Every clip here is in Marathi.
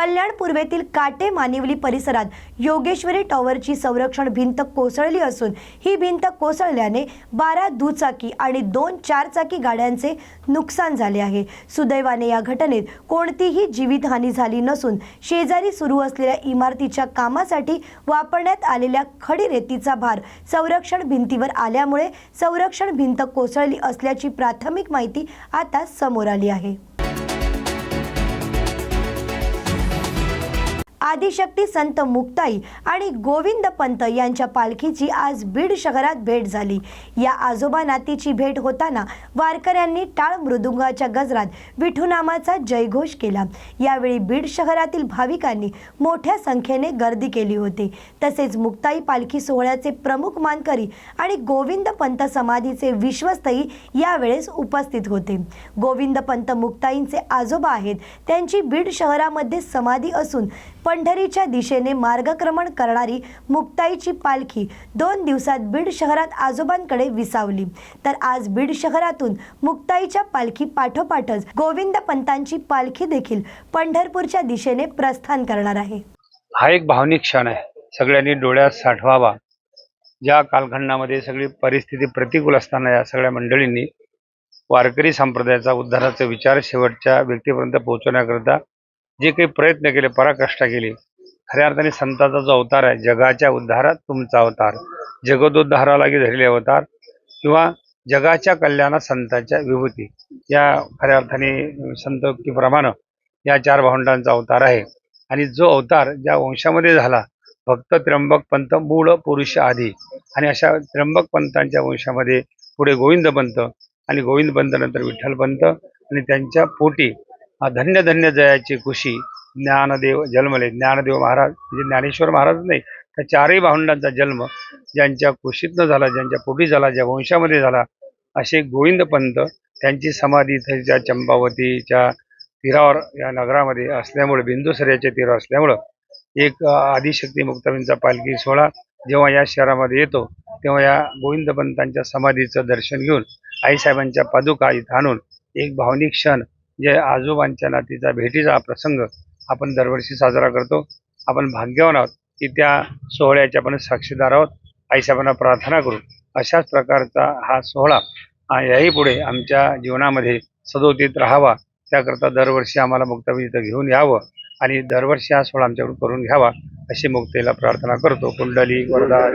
कल्याण पूर्वेतील काटे मानिवली परिसरात योगेश्वरी टॉवरची संरक्षण भिंत कोसळली असून ही भिंत कोसळल्याने बारा दुचाकी आणि दोन चारचाकी गाड्यांचे नुकसान झाले आहे. सुदैवाने या घटनेत कोणतीही जीवितहानी झाली नसून शेजारी सुरू असलेल्या इमारतीच्या कामासाठी वापरण्यात आलेल्या खडी रेतीचा भार संरक्षण भिंतीवर आल्यामुळे संरक्षण भिंत कोसळली असल्याची प्राथमिक माहिती आता समोर आली आहे. आदिशक्ती संत मुक्ताई आणि गोविंद पंत यांच्या पालखीची आज बीड शहरात भेट झाली. या आजोबा नातीची भेट होताना वारकऱ्यांनी टाळ मृदुंगाच्या गजरात विठुनामाचा जयघोष केला. यावेळी बीड शहरातील भाविकांनी मोठ्या संख्येने गर्दी केली होती. तसेच मुक्ताई पालखी सोहळ्याचे प्रमुख मानकरी आणि गोविंद पंत समाधीचे विश्वस्तही यावेळेस उपस्थित होते. गोविंद पंत मुक्ताईंचे आजोबा आहेत. त्यांची बीड शहरामध्ये समाधी असून पण पंढरीच्या दिशेने मार्गक्रमण करणारी मुक्ताईची पालखी दोन दिवसात बीड शहरात आजोबांकडे विसावली. तर आज बीड शहरातून मुक्ताईच्या पालखी पाठोपाठच गोविंद पंतांची पालखी देखील पंढरपूरच्या दिशेने प्रस्थान करणार आहे. हा एक भावनिक क्षण आहे. सगळ्यांनी डोळ्यात साठवावा. ज्या कालखंडामध्ये सगळी परिस्थिती प्रतिकूल असताना या सगळ्या मंडळींनी वारकरी संप्रदायाचा उद्धाराचा विचार शेवटच्या व्यक्तीपर्यंत पोहोचवण्याकरता जे काही प्रयत्न केले पराकष्टा केली खऱ्या अर्थाने संताचा जो अवतार आहे जगाच्या उद्धारात तुमचा अवतार जगदोद्धारालागी धरले अवतार किंवा जगाच्या कल्याणात संतांच्या विभूती या खऱ्या अर्थाने संतोक्तीप्रमाणे या चार भावंडांचा अवतार आहे. आणि जो अवतार ज्या वंशामध्ये झाला भक्त त्र्यंबक पंत मूळ पुरुष आधी आणि अशा त्र्यंबक पंतांच्या वंशामध्ये पुढे गोविंद पंत आणि गोविंद पंत नंतर विठ्ठल पंत आणि त्यांच्या पोटी धन्य धन्य जयाची खुशी ज्ञानदेव जन्मले. ज्ञानदेव महाराज म्हणजे ज्ञानेश्वर महाराज नाही त्या चारही भावंडांचा जन्म ज्यांच्या कुशीतनं झाला ज्यांच्या पोटी झाला ज्या वंशामध्ये झाला असे गोविंद पंत त्यांची समाधी इथं चंपावतीच्या तीरावर या नगरामध्ये असल्यामुळे बिंदुसऱ्याच्या तीरावर असल्यामुळं एक आदिशक्ती मुक्तावींचा पालखी सोहळा जेव्हा या शहरामध्ये येतो तेव्हा या गोविंद पंतांच्या समाधीचं दर्शन घेऊन आईसाहेबांच्या पादुका इथं आणून एक भावनिक क्षण जे आजोबांच्या नातीचा भेटीचा प्रसंग आपण दरवर्षी साजरा करतो. आपण भाग्यवान आहोत की त्या सोहळ्याचे आपण साक्षीदार आहोत. आईसाहेबांना प्रार्थना करू. अशाच प्रकारचा हा सोहळा याही पुढे आमच्या जीवनामध्ये सदोतीत राहावा. त्याकरता दरवर्षी आम्हाला मुक्तावी इथं घेऊन यावं आणि दरवर्षी हा सोहळा आमच्याकडून करून घ्यावा अशी मुक्तेला प्रार्थना करतो. कुंडली वरदा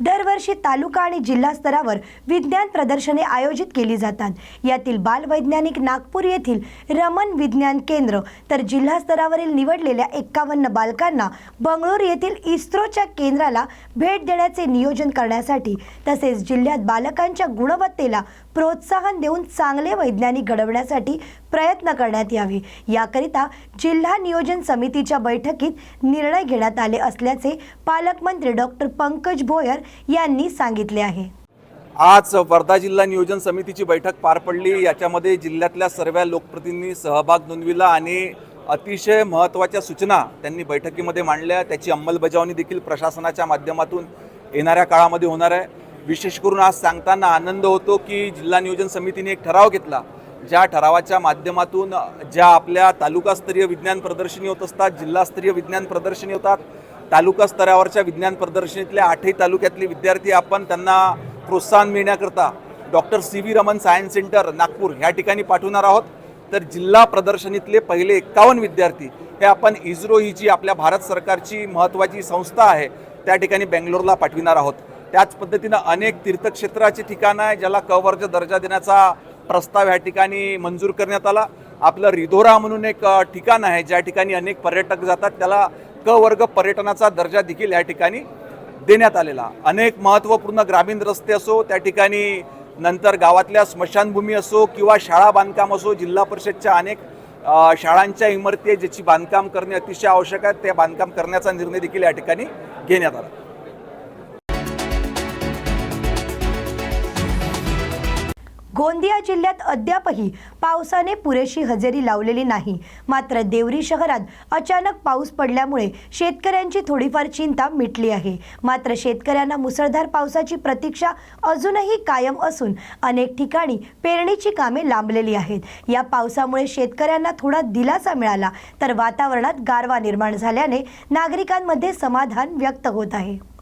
दरवर्षी तालुका आणि जिल्हा स्तरावर विज्ञान प्रदर्शने आयोजित केली जातात. यातील बालवैज्ञानिक नागपूर येथील रमन विज्ञान केंद्र तर जिल्हा स्तरावरील निवडलेल्या एक्कावन्न बालकांना बंगळूर येथील इस्रोच्या केंद्राला भेट देण्याचे नियोजन करण्यासाठी तसेच जिल्ह्यात बालकांच्या गुणवत्तेला प्रोत्साहन देऊन चांगले वैज्ञानिक घडवण्यासाठी प्रयत्न करण्यात यावे. याकरिता जिल्हा नियोजन समितीच्या बैठकीत निर्णय घेण्यात आले असल्याचे पालकमंत्री डॉक्टर पंकज भोयर यांनी सांगितले आहे. आज वर्धा जिल्हा नियोजन समितीची बैठक पार पडली. याच्यामध्ये जिल्ह्यातल्या सर्व लोकप्रतिनिधी सहभाग नोंदविला आणि अतिशय महत्त्वाच्या सूचना त्यांनी बैठकीमध्ये मांडल्या. त्याची अंमलबजावणी देखील प्रशासनाच्या माध्यमातून येणाऱ्या काळामध्ये होणार आहे. विशेष करून आज सांगताना आनंद होतो की जिल्हा नियोजन समितीने एक ठराव घेतला. ज्या ठरावाच्या माध्यमातून ज्या आपल्या तालुकास्तरीय विज्ञान प्रदर्शनी होत असतात जिल्हास्तरीय विज्ञान प्रदर्शनी होतात तालुका स्तरावरच्या विज्ञान प्रदर्शनीतल्या आठही तालुक्यातले विद्यार्थी आपण त्यांना प्रोत्साहन मिळण्याकरता doctor C V Raman science centre Nagpur ह्या ठिकाणी पाठवणार आहोत. तर जिल्हा प्रदर्शनीतले पहिले एक्कावन्न विद्यार्थी हे आपण इस्रो ही जी आपल्या भारत सरकारची महत्त्वाची संस्था आहे त्या ठिकाणी बेंगलोरला पाठविणार आहोत. त्याच पद्धतीनं अनेक तीर्थक्षेत्राची ठिकाणं आहे ज्याला क वर्ग दर्जा देण्याचा प्रस्ताव ह्या ठिकाणी मंजूर करण्यात आला. आपलं रिधोरा म्हणून एक ठिकाण आहे ज्या ठिकाणी अनेक पर्यटक जातात त्याला क वर्ग पर्यटनाचा दर्जा देखील या ठिकाणी देण्यात आलेला. अनेक महत्त्वपूर्ण ग्रामीण रस्ते असो त्या ठिकाणी नंतर गावातल्या स्मशानभूमी असो किंवा शाळा बांधकाम असो जिल्हा परिषदच्या अनेक शाळांच्या इमारती ज्याची बांधकाम करणे अतिशय आवश्यक आहे. ते बांधकाम करण्याचा निर्णय देखील या ठिकाणी घेण्यात आला. गोंदिया जिल्ह्यात अद्यापही पावसाने पुरेशी हजेरी लावलेली नाही. मात्र देवरी शहरात अचानक पाऊस पडल्यामुळे शेतकऱ्यांची थोडीफार चिंता मिटली आहे. मात्र शेतकऱ्यांना मुसळधार पावसाची प्रतीक्षा अजूनही कायम असून अनेक ठिकाणी पेरणीची कामे लांबलेली आहेत. या पावसामुळे शेतकऱ्यांना थोडा दिलासा मिळाला तर वातावरणात गारवा निर्माण झाल्याने नागरिकांमध्ये समाधान व्यक्त होत आहे.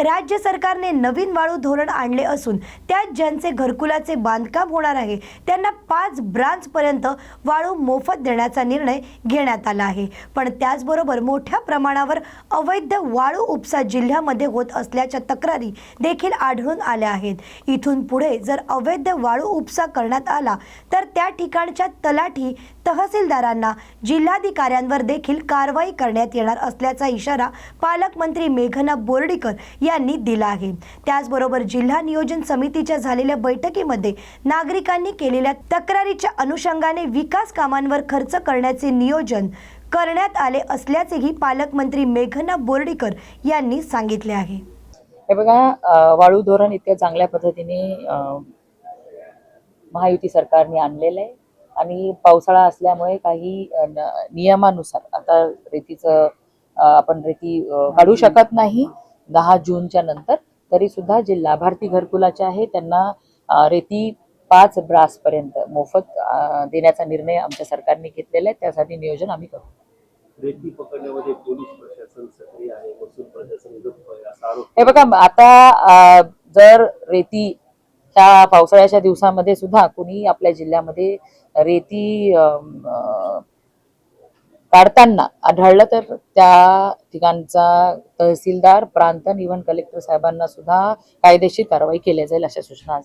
राज्य सरकारने नवीन वाळू धोरण आणले असून त्यात ज्यांचे घरकुलाचे बांधकाम होणार आहे त्यांना पाच ब्रांचपर्यंत वाळू मोफत देण्याचा निर्णय घेण्यात आला आहे. पण त्याचबरोबर मोठ्या प्रमाणावर अवैध वाळू उपसा जिल्ह्यामध्ये होत असल्याच्या तक्रारी देखील आढळून आल्या आहेत. इथून पुढे जर अवैध वाळू उपसा करण्यात आला तर त्या ठिकाणच्या तलाठी तहसीलदारांना जिल्हाधिकाऱ्यांवर देखील कारवाई करण्यात येणार असल्याचा इशारा पालकमंत्री मेघना बोर्डीकर यांनी दिला आहे. त्याचबरोबर जिल्हा नियोजन समितीच्या झालेल्या बैठकीमध्ये नागरिकांनी केलेल्या तक्रारीच्या अनुषंगाने विकास कामांवर खर्च करण्याचे नियोजन करण्यात आले असल्याचेही पालकमंत्री मेघना बोर्डीकर यांनी सांगितले आहे. हे बघा वाळू धोरण इतक्या चांगल्या पद्धतीने महायुती सरकारने आणलेलं आहे. आणि पावसाळा असल्यामुळे काही नियमानुसार आता रेतीचं आपण रेती काढू शकत नाही दहा जूनच्या नंतर तरी सुद्धा जे लाभार्थी घरकुलाचे आहे त्यांना रेती पाच ब्रास पर्यंत मोफत देण्याचा निर्णय आमच्या सरकारने घेतलेला आहे. त्यासाठी नियोजन आम्ही करू रेती पकडण्यामध्ये पोलीस प्रशासन सक्रिय आहे महसूल प्रशासन गप्प आहे असा आरोप हे बघा आता जर रेती ह्या पावसाळ्याच्या दिवसामध्ये सुद्धा कुणी आपल्या जिल्ह्यामध्ये रेती काढताना आढळलं तर त्या ठिकाणचा तहसीलदार प्रांत इव्हन कलेक्टर साहेबांना सुद्धा कायदेशीर कारवाई केली जाईल अशा सूचना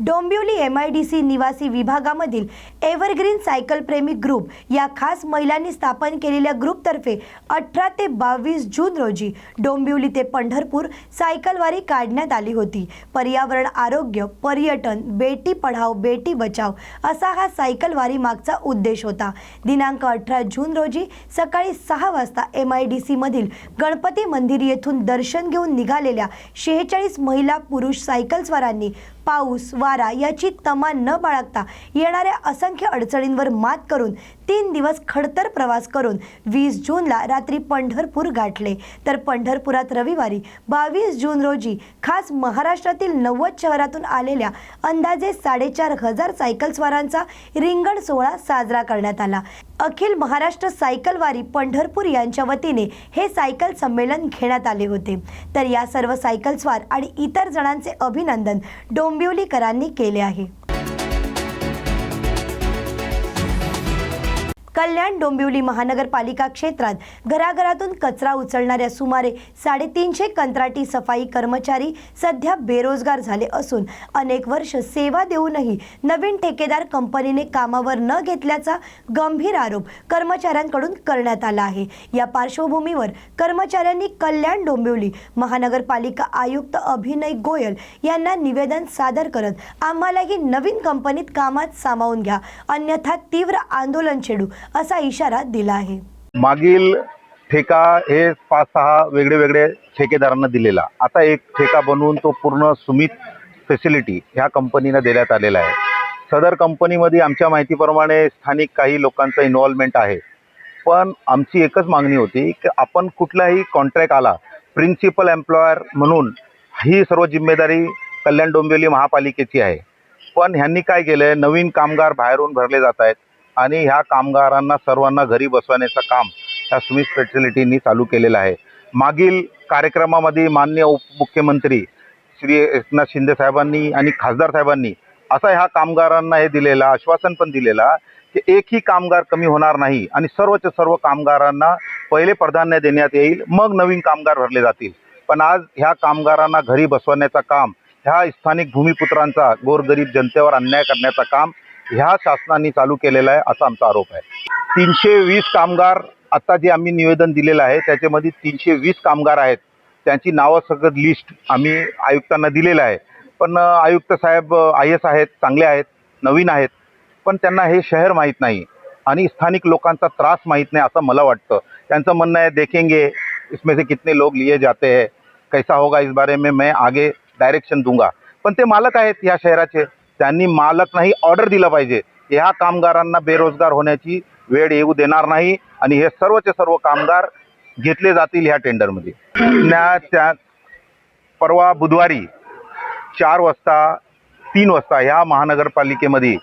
Dombivli M I D C निवासी विभागामधील एव्हरग्रीन सायकल प्रेमी ग्रुप या खास महिलांनी स्थापन केलेल्या ग्रुपतर्फे अठरा ते बावीस जून रोजी डोंबिवली ते पंढरपूर सायकलवारी काढण्यात आली होती. पर्यावरण आरोग्य पर्यटन बेटी पढाव बेटी बचाव असा हा सायकलवारी मागचा उद्देश होता. दिनांक अठरा जून रोजी सकाळी सहा वाजता एम आय डी सीमधील गणपती मंदिर येथून दर्शन घेऊन निघालेल्या शेहेचाळीस महिला पुरुष सायकलस्वारांनी पाऊस वारा याची तमा न बाळगता येणाऱ्या असंख्य अडचणींवर मात करून तीन दिवस खडतर प्रवास करून वीस जूनला रात्री पंढरपूर गाठले. तर पंढरपुरात रविवारी बावीस जून रोजी खास महाराष्ट्रातील नव्वद शहरातून आलेल्या अंदाजे साडेचार हजार सायकलस्वारांचा रिंगण सोहळा साजरा करण्यात आला. अखिल महाराष्ट्र सायकलवारी पंढरपूर यांच्या वतीने हे सायकल संमेलन घेण्यात आले होते. तर या सर्व सायकलस्वार आणि इतर जणांचे अभिनंदन डोंबिवलीकरांनी केले आहे. कल्याण डोंबिवली महानगरपालिका क्षेत्रात घराघरातून कचरा उचलणाऱ्या सुमारे साडेतीनशे कंत्राटी सफाई कर्मचारी सध्या बेरोजगार झाले असून अनेक वर्ष सेवा देऊनही नवीन ठेकेदार कंपनीने कामावर न घेतल्याचा गंभीर आरोप कर्मचाऱ्यांकडून करण्यात आला आहे. या पार्श्वभूमीवर कर्मचाऱ्यांनी कल्याण डोंबिवली महानगरपालिका आयुक्त अभिनय गोयल यांना निवेदन सादर करत आम्हालाही नवीन कंपनीत कामात सामावून घ्या. अन्यथा तीव्र आंदोलन छेडू. असा इशारा दिला आहे. मागील ठेका हे पाच सहा वेगळे वेगळे ठेकेदारांना दिलेला. आता एक ठेका बनवून तो पूर्ण सुमित फॅसिलिटी ह्या कंपनीनं देण्यात आलेला आहे. सदर कंपनीमध्ये आमच्या माहितीप्रमाणे स्थानिक काही लोकांचं इन्व्हॉल्वमेंट आहे. पण आमची एकच मागणी होती की आपण कुठलाही कॉन्ट्रॅक्ट आला प्रिन्सिपल एम्प्लॉयर म्हणून ही सर्व जिम्मेदारी कल्याण डोंबिवली महापालिकेची आहे. पण ह्यांनी काय केलं आहे नवीन कामगार बाहेरून भरले जात आहेत. आणि ह्या कामगारांना सर्वांना घरी बसवण्याचं काम ह्या सुमित फॅसिलिटींनी चालू केलेलं आहे. मागील कार्यक्रमामध्ये मान्य उपमुख्यमंत्री श्री एकनाथ शिंदे साहेबांनी आणि खासदार साहेबांनी असा ह्या कामगारांना हे दिलेला आश्वासन पण दिलेला की एकही कामगार कमी होणार नाही आणि सर्वच सर्व कामगारांना पहिले प्राधान्य देण्यात येईल मग नवीन कामगार भरले जातील. पण आज ह्या कामगारांना घरी बसवण्याचं काम ह्या स्थानिक भूमिपुत्रांचा गोरगरीब जनतेवर अन्याय करण्याचं काम ह्या शासनाने चालू केलेला आहे असा आमचा आरोप आहे. तीनशे वीस कामगार आत्ता जे आम्ही निवेदन दिलेलं आहे त्याच्यामध्ये तीनशे वीस कामगार आहेत. त्यांची नावं सगळं लिस्ट आम्ही आयुक्तांना दिलेलं आहे. पण आयुक्त साहेब आय एस आहेत चांगले आहेत नवीन आहेत. पण त्यांना हे शहर माहीत नाही आणि स्थानिक लोकांचा त्रास माहीत नाही असं मला वाटतं. त्यांचं म्हणणं आहे देखेंगे इसमें से कितने लोग लिए जाते हैं? कैसा होगा इस बारे में मैं आगे डायरेक्शन दूंगा. पण ते मालक आहेत या शहराचे. त्यांनी मालक नाही ऑर्डर दिलं पाहिजे. ह्या कामगारांना बेरोजगार होण्याची वेळ येऊ देणार नाही आणि हे सर्वचे सर्व कामगार घेतले जातील ह्या टेंडरमध्ये त्या त्या परवा बुधवारी चार वाजता तीन वाजता ह्या महानगरपालिकेमध्ये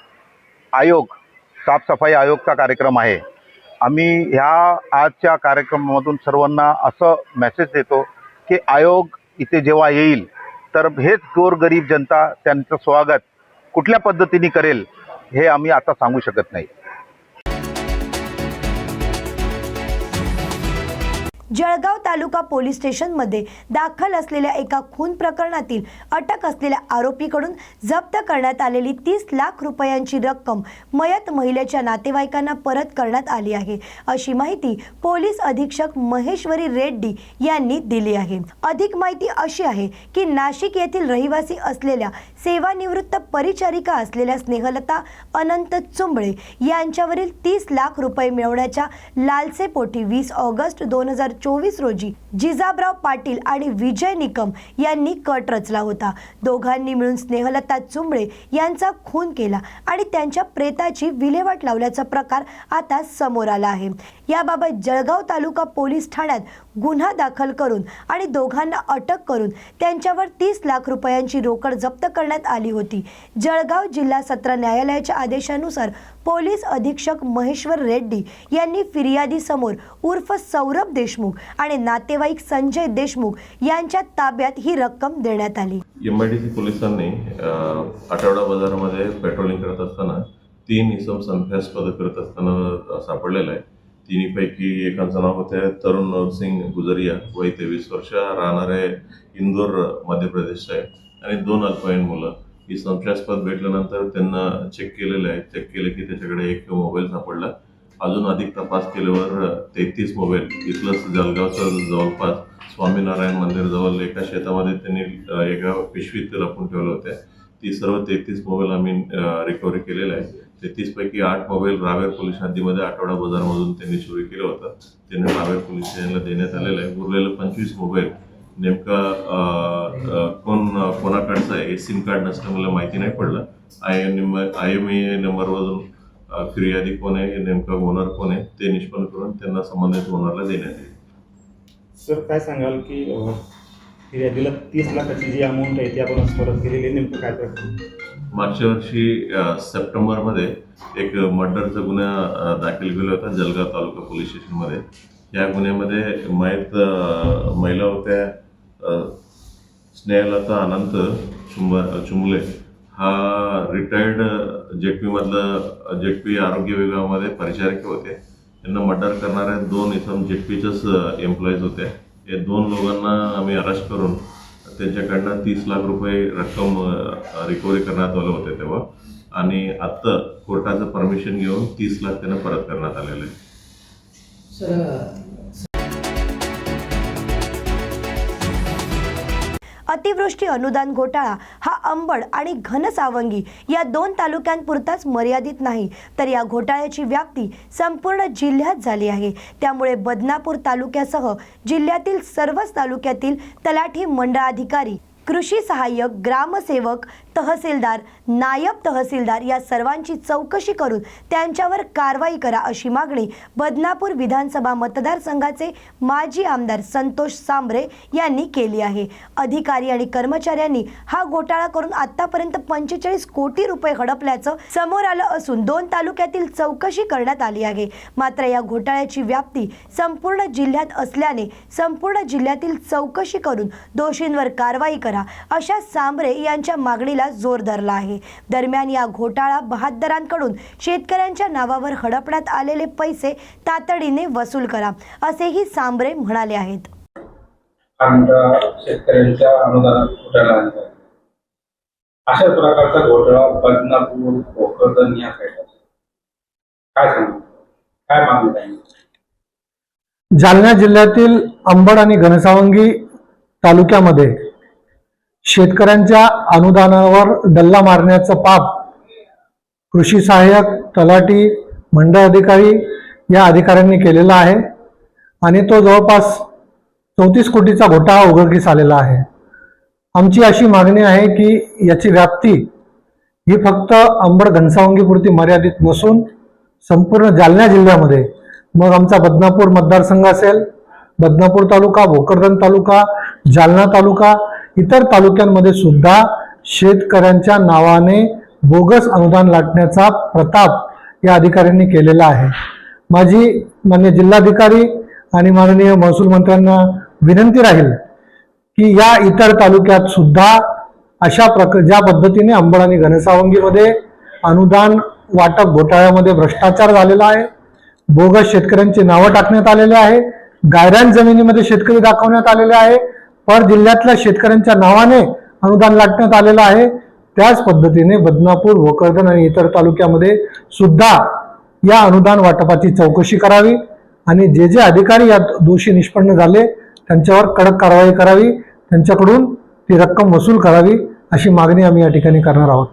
आयोग साफसफाई आयोगचा कार्यक्रम आहे. आम्ही ह्या आजच्या कार्यक्रमामधून सर्वांना असं मेसेज देतो की आयोग इथे जेव्हा येईल तर हेच गोरगरीब जनता त्यांचं स्वागत कुठल्या पद्धतीने करेल हे आम्ही आता सांगू शकत नाही. जळगाव तालुका पोलीस स्टेशनमध्ये दाखल असलेल्या एका खून प्रकरणातील अटक असलेल्या आरोपीकडून जप्त करण्यात आलेली तीस लाख रुपयांची रक्कम मयत महिलेच्या नातेवाईकांना परत करण्यात आली आहे. अशी माहिती पोलीस अधीक्षक महेश्वरी रेड्डी यांनी दिली आहे. अधिक माहिती अशी आहे की नाशिक येथील रहिवासी असलेल्या सेवानिवृत्त परिचारिका असलेल्या स्नेहलता अनंत चुंबळे यांच्यावरील तीस लाख रुपये मिळवण्याच्या लालसेपोटी वीस ऑगस्ट दोन हजार चोवीस रोजी जिजाबराव पाटील आणि विजय निकम यांनी कट रचला होता. दोघांनी मिळून स्नेहलता चुंबळे यांचा खून केला आणि त्यांच्या प्रेताची विल्हेवाट लावल्याचा प्रकार आता समोर आला आहे. याबाबत जळगाव तालुका पोलीस ठाण्यात गुन्हा दाखल करून आणि दोघांना अटक करून त्यांच्यावर तीस लाख रुपयांची रोकड जप्त करण्यात आली होती. जळगाव जिल्हा सत्र न्यायालयाच्या आदेशानुसार पोलीस अधीक्षक महेश्वर रेड्डी यांनी फिर्यादीसमोर उर्फ सौरभ देशमुख आणि नातेवाईक संजय देशमुख यांच्या ताब्यात ही रक्कम देण्यात आली. एमआयडीसी पोलिसांनी आठवडा बाजारामध्ये पेट्रोलिंग करत असताना तीन इसम संशयास्पद करत असताना सापडलेलं आहे. तिन्हीपैकी एकाचं नाव होते तरुण नरसिंग गुजरिया. वय तेवीस वर्ष राहणारे इंदोर मध्य प्रदेशचे आहे. आणि दोन अल्पवयीन मुलं. की संशयास्पद भेटल्यानंतर त्यांना चेक केलेलं आहे चेक केले की त्याच्याकडे एक मोबाईल सापडला. अजून अधिक तपास केल्यावर तेहतीस मोबाईल इथलंच जळगावचं जवळपास स्वामीनारायण मंदिरजवळ एका शेतामध्ये त्यांनी एका पिशवीत लपून ठेवल्या होते ती सर्व तेहतीस मोबाईल आम्ही रिकव्हरी केलेले आहे तेहतीसपैकी आठ मोबाईल रावेर पोलीस हद्दीमध्ये आठवडा बाजारमधून त्यांनी चोरी केलं होतं. त्यांनी रावेर पोलीस स्टेशनला देण्यात आलेलं आहे. उरलेलं पंचवीस मोबाईल नेमका कोण कोणाकडचं आहे? सिम कार्ड नसलं मला माहिती नाही पडलं. I M I M A नंबरवरून फिर्यादी कोण आहे? नेमका ओनर कोण आहे? ते निष्पन्न करून त्यांना संबंधित ओनरला देण्यात येईल. सर काय सांगाल की फिर्यादीला तीस लाखाची जी अमाऊंट आहे ती आपण परत केलेली. नेमकं काय प्रकरण मागच्या वर्षी सप्टेंबरमध्ये एक मर्डरचा गुन्हा दाखल केला होता जळगाव तालुका पोलीस स्टेशनमध्ये. या गुन्ह्यामध्ये मयत महिला होत्या. स्नेहलता अनंत चुंब चुंबले. हा रिटायर्ड जेटपीमधलं जेटपी आरोग्य विभागामध्ये परिचारिक होते. त्यांना मर्डर करणाऱ्या दोन इथं जेटपीचेच एम्प्लॉईज होते हे दोन लोकांना आम्ही अरेस्ट करून त्यांच्याकडनं तीस लाख रुपये रक्कम रिकव्हरी करण्यात आलं होते तेव्हा. आणि आत्ता कोर्टाचं परमिशन घेऊन तीस लाख त्यांना परत करण्यात आलेलं आहे. अतिवृष्टी अनुदान घोटाळा हा अंबड आणि घनसावंगी या दोन तालुक्यांपुरताच मर्यादित नाही. तर या घोटाळ्याची व्याप्ती संपूर्ण जिल्ह्यात झाली आहे. त्यामुळे बदनापूर तालुक्यासह जिल्ह्यातील सर्वच तालुक्यातील तलाठी मंडळाधिकारी कृषी सहाय्यक ग्रामसेवक तहसीलदार नायब तहसीलदार या सर्वांची चौकशी करून त्यांच्यावर कारवाई करा अशी मागणी बदनापूर विधानसभा मतदारसंघाचे माजी आमदार संतोष सांबरे यांनी केली आहे. अधिकारी आणि कर्मचाऱ्यांनी हा घोटाळा करून आतापर्यंत पंचेचाळीस कोटी रुपये हडपल्याचं समोर आलं असून दोन तालुक्यातील चौकशी करण्यात आली आहे. मात्र या घोटाळ्याची व्याप्ती संपूर्ण जिल्ह्यात असल्याने संपूर्ण जिल्ह्यातील चौकशी करून दोषींवर कारवाई करा अशा सांबरे यांच्या मागणीला जोर धरला आहे. दरम्यान या घोटाळा बहादरांकडून शेतकऱ्यांच्या नावावर हडपण्यात आलेले पैसे तातडीने वसूल करा असेही सांबरे म्हणाले आहेत. शेतकऱ्यांच्या अनुदानात घोटाळा. अशा प्रकारचा घोटाळा बदनापूर भोकरदन या साईडला काय सांगू? काय मागणी आहे? जालना जिल्ह्यातील अंबड आणि घनसावंगी तालुक्यामध्ये शेतकऱ्यांच्या अनुदानावर डल्ला मारण्याचं पाप कृषी सहाय्यक तलाठी मंडळ अधिकारी या अधिकाऱ्यांनी केलेला आहे आणि तो जवळपास चौतीस कोटीचा घोटाळा उघडकीस आलेला आहे. आमची अशी मागणी आहे की याची व्याप्ती ही फक्त अंबड घनसावंगीपुरती मर्यादित नसून संपूर्ण जालना जिल्ह्यामध्ये. मग आमचा बदनापूर मतदारसंघ असेल बदनापूर तालुका भोकरदन तालुका जालना तालुका इतर तालुक्यांमध्ये सुद्धा शेतकऱ्यांच्या नावाने बोगस अनुदान लाटण्याचा प्रताप या अधिकाऱ्यांनी केलेला आहे. माझी मान्य जिल्हाधिकारी आणि माननीय महसूल मंत्र्यांना विनंती राहील की या इतर तालुक्यात सुद्धा अशा प्रक ज्या पद्धतीने अंबड आणि घनसावंगीमध्ये अनुदान वाटप घोटाळ्यामध्ये भ्रष्टाचार झालेला आहे बोगस शेतकऱ्यांची नावं टाकण्यात आलेले आहे गायरान जमिनीमध्ये शेतकरी दाखवण्यात आलेले आहे पर जिल्ह्यातल्या शेतकऱ्यांच्या नावाने अनुदान लाटण्यात आलेलं आहे. त्याच पद्धतीने बदनापूर भोकरदन आणि इतर तालुक्यामध्ये सुद्धा या अनुदान वाटपाची चौकशी करावी आणि जे जे अधिकारी यात दोषी निष्पन्न झाले त्यांच्यावर कडक कारवाई करावी. त्यांच्याकडून ती रक्कम वसूल करावी अशी मागणी आम्ही या ठिकाणी करणार आहोत.